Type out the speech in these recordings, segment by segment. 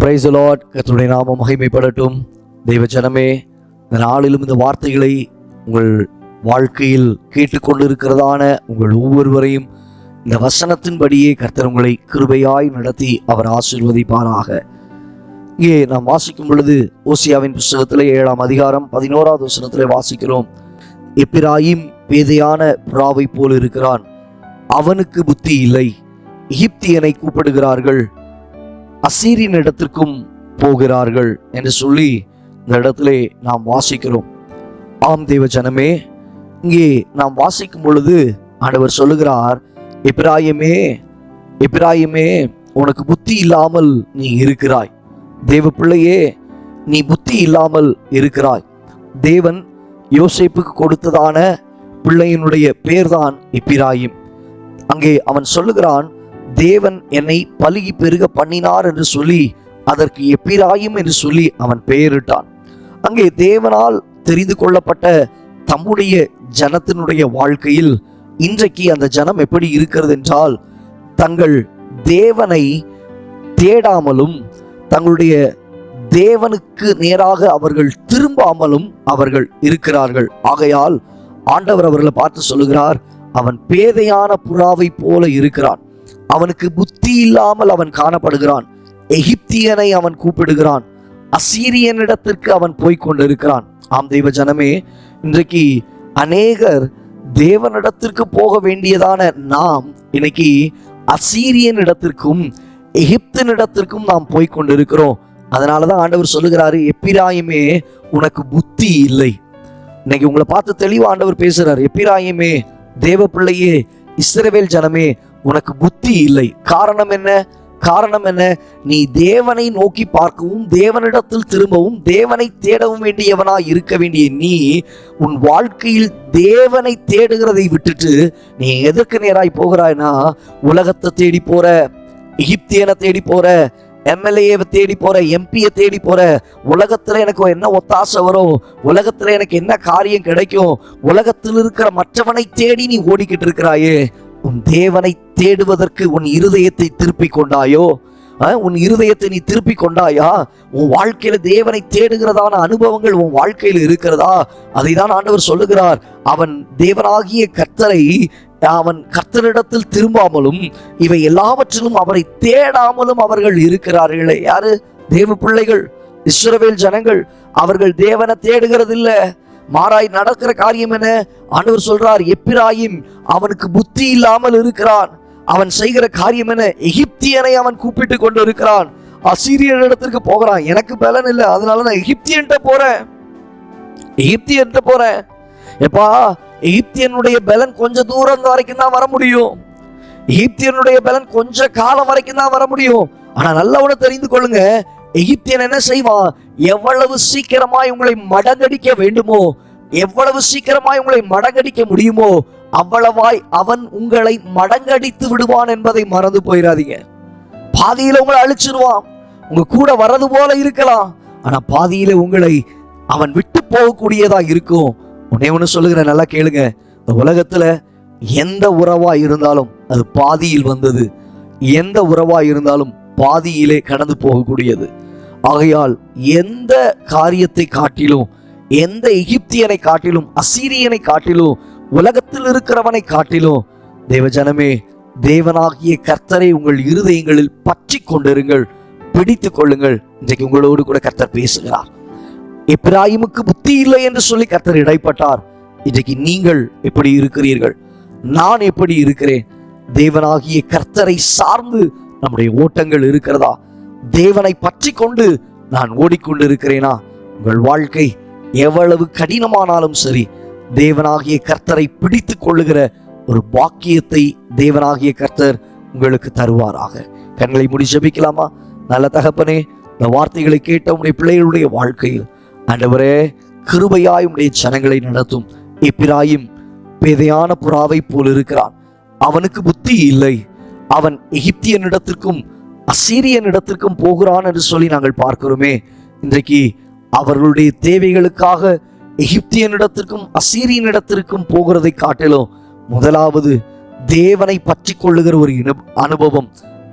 Price Lord கர்த்தருடைய நாமம் மகிமைப்படட்டும். தெய்வ ஜனமே இந்த நாளிலும் இந்த வார்த்தைகளை உங்கள் வாழ்க்கையில் கேட்டுக்கொண்டிருக்கிறதான உங்கள் ஒவ்வொருவரையும் இந்த வசனத்தின்படியே கர்த்தர் உங்களை கிருபையாய் நடத்தி அவர் ஆசீர்வதிப்பாராக. இங்கே நாம் வாசிக்கும் பொழுது ஓசியாவின் புஸ்தகத்திலே ஏழாம் அதிகாரம் பதினோராவது வசனத்திலே வாசிக்கிறோம். எப்பிராயிம் பேதையான புறாவை போல் இருக்கிறான். அவனுக்கு புத்தி இல்லை. எகிப்தியனை கூப்பிடுகிறார்கள். அசீரின் இடத்திற்கும் போகிறார்கள் என்று சொல்லி இந்த இடத்திலே நாம் வாசிக்கிறோம். ஆம் தேவ ஜனமே இங்கே நாம் வாசிக்கும் பொழுது ஆண்டவர் சொல்லுகிறார் எப்ராயிமே எப்ராயிமே உனக்கு புத்தி இல்லாமல் நீ இருக்கிறாய். தேவ பிள்ளையே நீ புத்தி இல்லாமல் இருக்கிறாய். தேவன் யோசிப்புக்கு கொடுத்ததான பிள்ளையினுடைய பேர்தான் இப்பிராயிம் அங்கே அவன் சொல்லுகிறான் தேவன் என்னை பழுகி பெருக பண்ணினார் என்று சொல்லி அதற்கு எப்பிராயும் என்று சொல்லி அவன் பெயரிட்டான். அங்கே தேவனால் தெரிந்து கொள்ளப்பட்ட தம்முடைய ஜனத்தினுடைய வாழ்க்கையில் இன்றைக்கு அந்த ஜனம் எப்படி இருக்கிறது என்றால் தங்கள் தேவனை தேடாமலும் தங்களுடைய தேவனுக்கு நேராக அவர்கள் திரும்பாமலும் அவர்கள் இருக்கிறார்கள். ஆகையால் ஆண்டவர் அவர்களை பார்த்து சொல்லுகிறார் அவன் பேதையான புறாவை போல இருக்கிறான். அவனுக்கு புத்தி இல்லாமல் அவன் காணப்படுகிறான். எகிப்தியனை அவன் கூப்பிடுகிறான். அசீரியனிடத்திற்கு அவன் போய்க் கொண்டிருக்கிறான். ஆம் தெய்வ ஜனமே இன்றைக்கு அநேகர் தேவனிடத்திற்கு போக வேண்டியதான நாம் இன்னைக்கு அசீரியனிடத்திற்கும் எகிப்தினிடத்திற்கும் நாம் போய்க் கொண்டிருக்கிறோம். அதனாலதான் ஆண்டவர் சொல்லுகிறாரு எப்பிராயுமே உனக்கு புத்தி இல்லை. இன்னைக்கு உங்களை பார்த்து தெளிவா ஆண்டவர் பேசுறாரு எப்பிராயுமே தேவ பிள்ளையே இஸ்ரவேல் ஜனமே உனக்கு புத்தி இல்லை. காரணம் என்ன? காரணம் என்ன? நீ தேவனை நோக்கி பார்க்கவும் தேவனிடத்தில் திரும்பவும் தேவனை தேடவும் வேண்டியவனாய் இருக்க வேண்டிய நீ உன் வாழ்க்கையில் தேவனை தேடுகிறதை விட்டுட்டு நீ எதற்கு நேராய் போகிறாய்னா உலகத்தை தேடி போற எகிப்தியனை தேடி போற எம்எல்ஏவை தேடி போற எம்பியை தேடி போற உலகத்துல எனக்கு என்ன ஒத்தாசை வரும்? உலகத்துல எனக்கு என்ன காரியம் கிடைக்கும்? உலகத்தில் இருக்கிற மற்றவனை தேடி நீ ஓடிக்கிட்டு இருக்கிறாயே. உன் தேவனை தேடுவதற்கு உன் இருதயத்தை திருப்பிக் கொண்டாயோ? உன் இருதயத்தை நீ திருப்பிக் கொண்டாயா? உன் வாழ்க்கையில தேவனை தேடுகிறதான அனுபவங்கள் உன் வாழ்க்கையில் இருக்கிறதா? அதை தான் ஆண்டவர் சொல்லுகிறார். அவன் தேவனாகிய கர்த்தரை அவன் கர்த்தரிடத்தில் திரும்பாமலும் இவை எல்லாவற்றிலும் அவரை தேடாமலும் அவர்கள் இருக்கிறார்களே. யாரு? தேவ பிள்ளைகள் இஸ்ரவேல் ஜனங்கள். அவர்கள் தேவனை தேடுகிறதில்ல. மாறாய் நடக்கிற காரியம் என்ன? ஆண்டவர் சொல்றார் எப்பிராயிம் அவனுக்கு புத்தி இல்லாமல் இருக்கிறான். அவன் செய்கிற காரியம் என்ன? எகிப்தியனை அவன் கூப்பிட்டு கொண்டு இருக்கிறான் அசீரியர் இடத்திற்கு போகிறான். எனக்கு பலன் இல்லை. அதனால நான் எகிப்தியன்ட்ட போறேன். எகிப்தியன்ட்ட போறேன். எப்பா எகிப்தியனுடைய பலன் கொஞ்ச தூரம் வரைக்கும் தான் வர முடியும். எகிப்தியனுடைய பலன் கொஞ்ச காலம் வரைக்கும் தான் வர முடியும். ஆனா நல்லவனை தெரிந்து கொள்ளுங்க. எகிப்தியன் என்ன செய்வான் எவ்வளவு சீக்கிரமாய் உங்களை மடங்கடிக்க வேண்டுமோ எவ்வளவு சீக்கிரமாய் உங்களை மடங்கடிக்க முடியுமோ அவ்வளவாய் அவன் உங்களை மடங்கடித்து விடுவான் என்பதை மறந்து போயிடாதீங்க பாதியில உங்களை அழிச்சிருவான். உங்க கூட வர்றது போல இருக்கலாம். ஆனா பாதியில உங்களை அவன் விட்டு போகக்கூடியதா இருக்கும். உன்னே ஒன்று சொல்லுகிற நல்லா கேளுங்க. இந்த உலகத்துல எந்த உறவா இருந்தாலும் அது பாதியில் வந்தது. எந்த உறவா இருந்தாலும் பாதியிலே கடந்து போகக்கூடியது. ஆகையால் எந்த காரியத்தை காட்டிலும் எந்த எகிப்தியனை காட்டிலும் அசீரியனை காட்டிலும் உலகத்தில் இருக்கிறவனை காட்டிலும் தேவஜனமே தேவனாகிய கர்த்தரை உங்கள் இருதயங்களில் பற்றி கொண்டிருங்கள் பிடித்துக் கொள்ளுங்கள். இன்றைக்கு உங்களோடு கூட கர்த்தர் பேசுகிறார். இப்ராஹிமுக்கு புத்தி இல்லை என்று சொல்லி கர்த்தர் இடைப்பட்டார். இன்றைக்கு நீங்கள் எப்படி இருக்கிறீர்கள்? நான் எப்படி இருக்கிறேன்? தேவனாகிய கர்த்தரை சார்ந்து நம்முடைய ஓட்டங்கள் இருக்கிறதா? தேவனை பற்றி கொண்டு நான் ஓடிக்கொண்டு இருக்கிறேனா உங்கள் வாழ்க்கை எவ்வளவு கடினமானாலும் சரி தேவனாகிய கர்த்தரை பிடித்துக் கொள்ளுகிற ஒரு பாக்கியத்தை தேவனாகிய கர்த்தர் உங்களுக்கு தருவாராக. கண்களை முடி ஜெபிக்கலாமா? நல்ல தகப்பனே இந்த வார்த்தைகளை கேட்ட உடைய பிள்ளைகளுடைய வாழ்க்கையில் ஆண்டவரே கிருபையாய் உடைய ஜனங்களை நடத்தும். இப்பிராயும் பேதையான புறாவை போல் இருக்கிறான். அவனுக்கு புத்தி இல்லை. அவன் எகிப்தியனிடத்திற்கும் அசீரியனிடத்திற்கும் போகிறான் என்று சொல்லி நாங்கள் பார்க்கிறோமே. இன்றைக்கு அவர்களுடைய தேவைகளுக்காக எகிப்தியனிடத்திற்கும் அசீரியனிடத்திற்கும் போகிறதை காட்டிலும் முதலாவது தேவனை பற்றி கொள்ளுகிற ஒரு அனுபவம்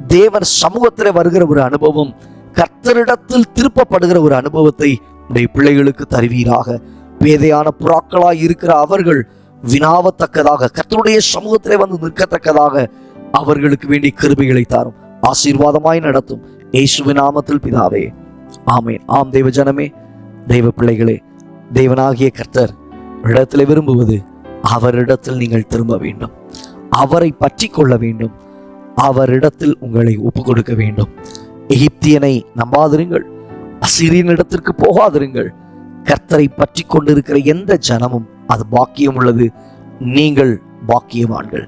தேவன் சமூகத்தில் வருகிற ஒரு அனுபவம் கர்த்தரிடத்தில் திருப்பப்படுகிற ஒரு அனுபவத்தை உடைய பிள்ளைகளுக்கு தருவீராக. பேதையான புறாக்களாய் இருக்கிற அவர்கள் வினாவத்தக்கதாக கர்த்தருடைய சமூகத்திலே வந்து நிற்கத்தக்கதாக அவர்களுக்கு வேண்டிய கிருபைகளை தாரும். ஆசீர்வாதமாய் நடத்தும் இயேசுவின் நாமத்தில் பிதாவே. ஆமேன். ஆம் தெய்வ ஜனமே தெய்வ பிள்ளைகளே தேவனாகிய கர்த்தர் இடத்தில் விரும்புவது அவரிடத்தில் நீங்கள் திரும்ப வேண்டும். அவரை பற்றி கொள்ள வேண்டும். அவரிடத்தில் உங்களை ஒப்பு கொடுக்க வேண்டும். எகிப்தியனை நம்பாதிருங்கள். அசிரியனிடத்திற்கு போகாதிருங்கள். கர்த்தரை பற்றி கொண்டிருக்கிற எந்த ஜனமும் அது பாக்கியம் உள்ளது. நீங்கள் பாக்கியவான்கள்.